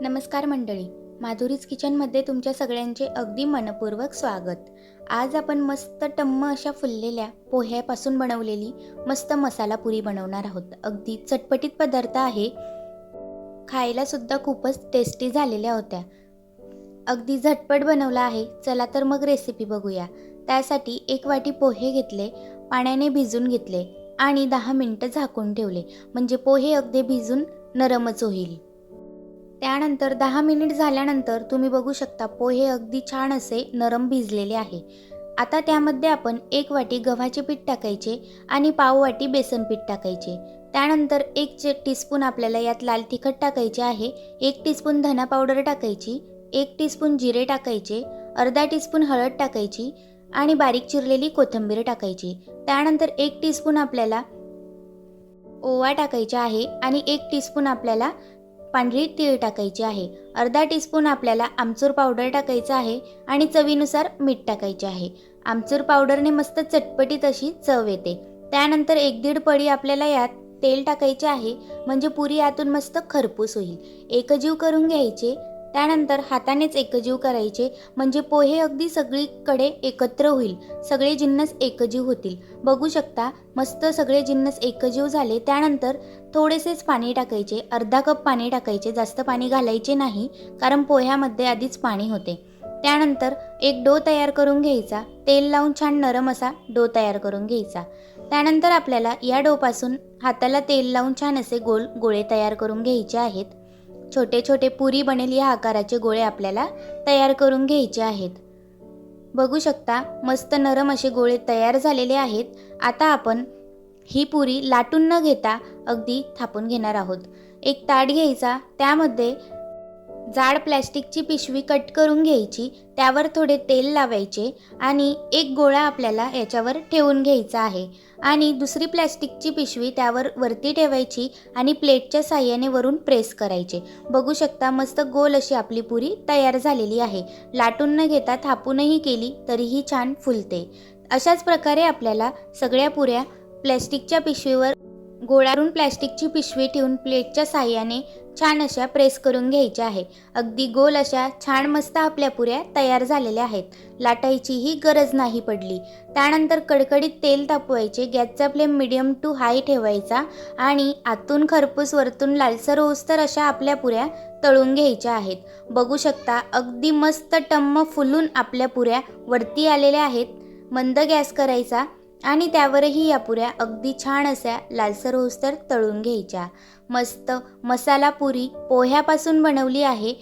नमस्कार मंडळी माधुरीज किचनमध्ये तुमच्या सगळ्यांचे अगदी मनपूर्वक स्वागत. आज आपण मस्त टम्म अशा फुललेल्या पोह्यापासून बनवलेली मस्त मसाला पुरी बनवणार आहोत. अगदी चटपटीत पदार्थ आहे. खायला सुद्धा खूपच टेस्टी झालेल्या होत्या. अगदी झटपट बनवला आहे. चला तर मग रेसिपी बघूया. त्यासाठी एक वाटी पोहे घेतले पाण्याने भिजून घेतले आणि दहा मिनटं झाकून ठेवले. म्हणजे पोहे अगदी भिजून नरमच होईल. त्यानंतर दहा मिनिट झाल्यानंतर तुम्ही बघू शकता पोहे अगदी छान असे नरम भिजलेले आहे. आता त्यामध्ये आपण एक वाटी गव्हाचे पीठ टाकायचे आणि पाव वाटी बेसन पीठ टाकायचे. त्यानंतर एक चे टीस्पून आपल्याला यात लाल तिखट टाकायचे आहे एक टीस्पून धना पावडर टाकायची एक टीस्पून जिरे टाकायचे अर्धा टीस्पून हळद टाकायची आणि बारीक चिरलेली कोथिंबीर टाकायची. त्यानंतर एक टीस्पून आपल्याला ओवा टाकायचा आहे आणि एक टीस्पून आपल्याला पांढरी तीळ टाकायची आहे. अर्धा टीस्पून आपल्याला आमचूर पावडर टाकायचा आहे आणि चवीनुसार मीठ टाकायचे आहे. आमचूर पावडरने मस्त चटपटीत अशी चव येते. त्यानंतर एक दीड पडी आपल्याला यात तेल टाकायचे आहे. म्हणजे पुरी यातून मस्त खरपूस होईल. एकजीव करून घ्यायचे. त्यानंतर हातानेच एकजीव करायचे म्हणजे पोहे अगदी सगळीकडे एकत्र होईल सगळे जिन्नस एकजीव होतील. बघू शकता मस्त सगळे जिन्नस एकजीव झाले त्यानंतर थोडेसेच पाणी टाकायचे अर्धा कप पाणी टाकायचे जास्त पाणी घालायचे नाही कारण पोह्यामध्ये आधीच पाणी होते. त्यानंतर एक डो तयार करून घ्यायचा तेल लावून छान नरम असा डो तयार करून घ्यायचा. त्यानंतर आपल्याला या डोपासून हाताला तेल लावून छान असे गोल गोळे तयार करून घ्यायचे आहेत. छोटे छोटे पुरी बनेल या आकाराचे गोळे आपल्याला तयार करून घ्यायचे आहेत. बघू शकता मस्त नरम असे गोळे तयार झालेले आहेत. आता आपण ही पुरी लाटून न घेता अगदी थापून घेणार आहोत. एक ताट घ्यायचा त्यामध्ये जाड प्लॅस्टिकची पिशवी कट करून घ्यायची त्यावर थोडे तेल लावायचे आणि एक गोळा आपल्याला याच्यावर ठेवून घ्यायचा आहे. आणि दुसरी प्लॅस्टिकची पिशवी त्यावर वरती ठेवायची आणि प्लेटच्या साह्याने वरून प्रेस करायचे. बघू शकता मस्त गोल अशी आपली पुरी तयार झालेली आहे. लाटून न घेता थापूनही केली तरीही छान फुलते. अशाच प्रकारे आपल्याला सगळ्या पुऱ्या प्लॅस्टिकच्या पिशवीवर गोळारून प्लॅस्टिकची पिशवी ठेवून प्लेटच्या साह्याने छान अशा प्रेस करून घ्यायच्या आहे अगदी गोल अशा छान मस्त आपल्या पुऱ्या तयार झालेल्या आहेत. लाटायचीही गरज नाही पडली. त्यानंतर कडकडीत तेल तापवायचे गॅसचा फ्लेम मिडियम टू हाय ठेवायचा आणि आतून खरपूस वरतून लालसर ओस्तर अशा आपल्या पुऱ्या तळून घ्यायच्या आहेत. बघू शकता अगदी मस्त टम्म फुलून आपल्या पुऱ्या वरती आलेल्या आहेत. मंद गॅस करायचा आणि त्यावरही या पुऱ्या अगदी छान अशा लालसर होस्तर तळून घ्यायच्या. मस्त मसाला पुरी पोह्यापासून बनवली आहे.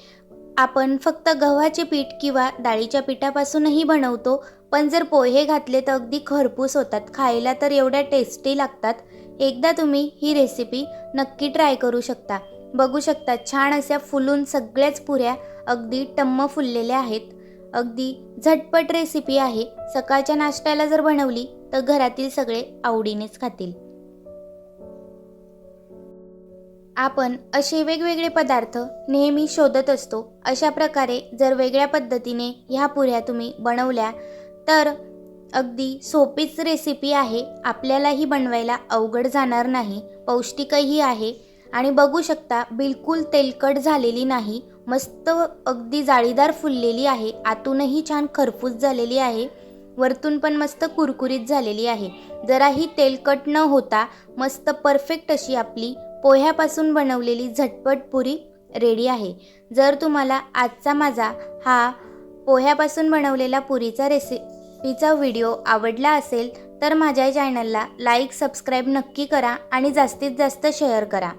आपण फक्त गव्हाचे पीठ किंवा डाळीच्या पिठापासूनही बनवतो पण जर पोहे घातले तर अगदी खरपूस होतात. खायला तर एवढ्या टेस्टी लागतात. एकदा तुम्ही ही रेसिपी नक्की ट्राय करू शकता. बघू शकता छान अशा फुलून सगळ्याच पुऱ्या अगदी टम्म फुललेल्या आहेत. अगदी झटपट रेसिपी आहे. सकाळच्या नाश्त्याला जर बनवली तर घरातील सगळे आवडीनेच खातील. आपण असे वेगवेगळे पदार्थ नेहमी शोधत असतो. अशा प्रकारे जर वेगळ्या पद्धतीने ह्या पुऱ्या तुम्ही बनवल्या तर अगदी सोपीच रेसिपी आहे. आपल्यालाही बनवायला अवघड जाणार नाही. पौष्टिकही आहे. आणि बघू शकता बिलकुल तेलकट झालेली नाही. मस्त अगदी जाळीदार फुललेली आहे. आतूनही छान खरपूस झालेली आहे. वरतून पण मस्त कुरकुरीत झालेली आहे. जराही तेलकट न होता मस्त परफेक्ट अशी आपली पोह्यापासून बनवलेली झटपट पुरी रेडी आहे. जर तुम्हाला आजचा माझा हा पोह्यापासून बनवलेला पुरीचा रेसिपीचा व्हिडिओ आवडला असेल तर माझ्या चॅनलला लाईक सबस्क्राईब नक्की करा आणि जास्तीत जास्त शेअर करा.